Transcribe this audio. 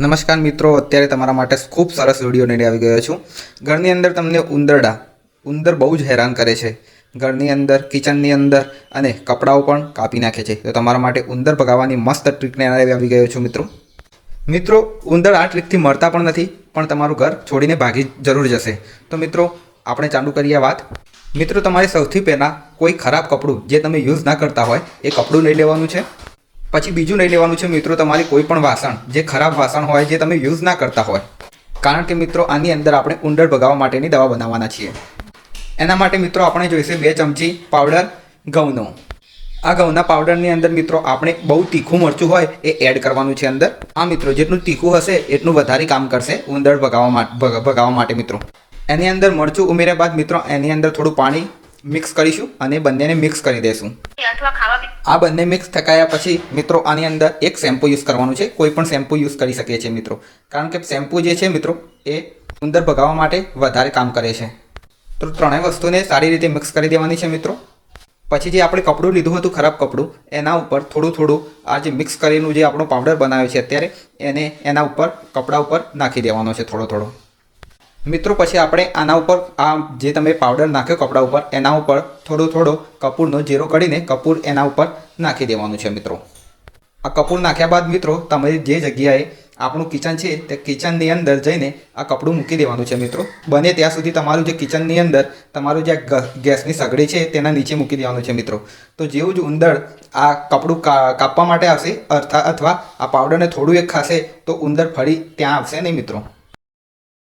નમસ્કાર મિત્રો, અત્યારે તમારા માટે ખૂબ સરસ વીડિયો લઈને આવી ગયો છું. ઘરની અંદર તમને ઉંદરડા, ઉંદર બહુ જ હેરાન કરે છે. ઘરની અંદર, કિચનની અંદર અને કપડાઓ પણ કાપી નાખે છે. તો તમારા માટે ઉંદર ભગાવવાની મસ્ત ટ્રીકને આવી ગયો છું મિત્રો. મિત્રો, ઉંદર આ ટ્રીકથી મળતા પણ નથી, પણ તમારું ઘર છોડીને ભાગી જરૂર જશે. તો મિત્રો, આપણે ચાલુ કરીએ વાત. મિત્રો, તમારે સૌથી પહેલાં કોઈ ખરાબ કપડું જે તમે યુઝ ના કરતા હોય, એ કપડું લઈ લેવાનું છે. પછી બીજું લઈ લેવાનું છે મિત્રો તમારી કોઈ પણ વાસણ, જે ખરાબ વાસણ હોય, જે તમે યુઝ ના કરતા હોય. કારણ કે મિત્રો આની અંદર આપણે ઉંદર ભગાવવા માટેની દવા બનાવવાના છીએ. એના માટે મિત્રો આપણે જોઈશે બે ચમચી પાવડર ઘઉંનો. આ ઘઉંના પાવડરની અંદર મિત્રો આપણે બહુ તીખું મરચું હોય એ એડ કરવાનું છે અંદર. આ મિત્રો જેટલું તીખું હશે એટલું વધારે કામ કરશે ઉંદર ભગાવવા માટે ભગાવવા માટે મિત્રો. એની અંદર મરચું ઉમેર્યા બાદ મિત્રો એની અંદર થોડું પાણી મિક્સ કરીશું અને બંનેને મિક્સ કરી દઈશું અથવા ખાવા આ બંને મિક્સ થકાયા પછી મિત્રો આની અંદર એક શેમ્પુ યુઝ કરવાનું છે. કોઈ પણ શેમ્પુ યુઝ કરી શકીએ છીએ મિત્રો. કારણ કે શેમ્પૂ જે છે મિત્રો, એ ઉંદર ભગાવવા માટે વધારે કામ કરે છે. તો ત્રણેય વસ્તુને સારી રીતે મિક્સ કરી દેવાની છે મિત્રો. પછી જે આપણે કપડું લીધું હતું ખરાબ કપડું, એના ઉપર થોડું થોડું આ જે મિક્સ કરેલું જે આપણો પાવડર બનાવ્યો છે અત્યારે, એને એના ઉપર, કપડા ઉપર નાખી દેવાનો છે થોડો થોડો. મિત્રો, પછી આપણે આના ઉપર આ જે તમે પાવડર નાખ્યો કપડા ઉપર, એના ઉપર થોડો થોડો કપૂરનો જીરો કરીને કપૂર એના ઉપર નાખી દેવાનું છે મિત્રો. આ કપૂર નાખ્યા બાદ મિત્રો તમે જે જગ્યાએ આપણું કિચન છે, તે કિચનની અંદર જઈને આ કપડું મૂકી દેવાનું છે મિત્રો. બને ત્યાં સુધી તમારું જે કિચનની અંદર તમારું જે ગેસની સગડી છે, તેના નીચે મૂકી દેવાનું છે મિત્રો. તો જેવું જ ઉંદર આ કપડું કાપવા માટે આવશે, અર્થા, અથવા આ પાવડરને થોડું એક ખાશે, તો ઉંદર ફરી ત્યાં આવશે નહીં મિત્રો.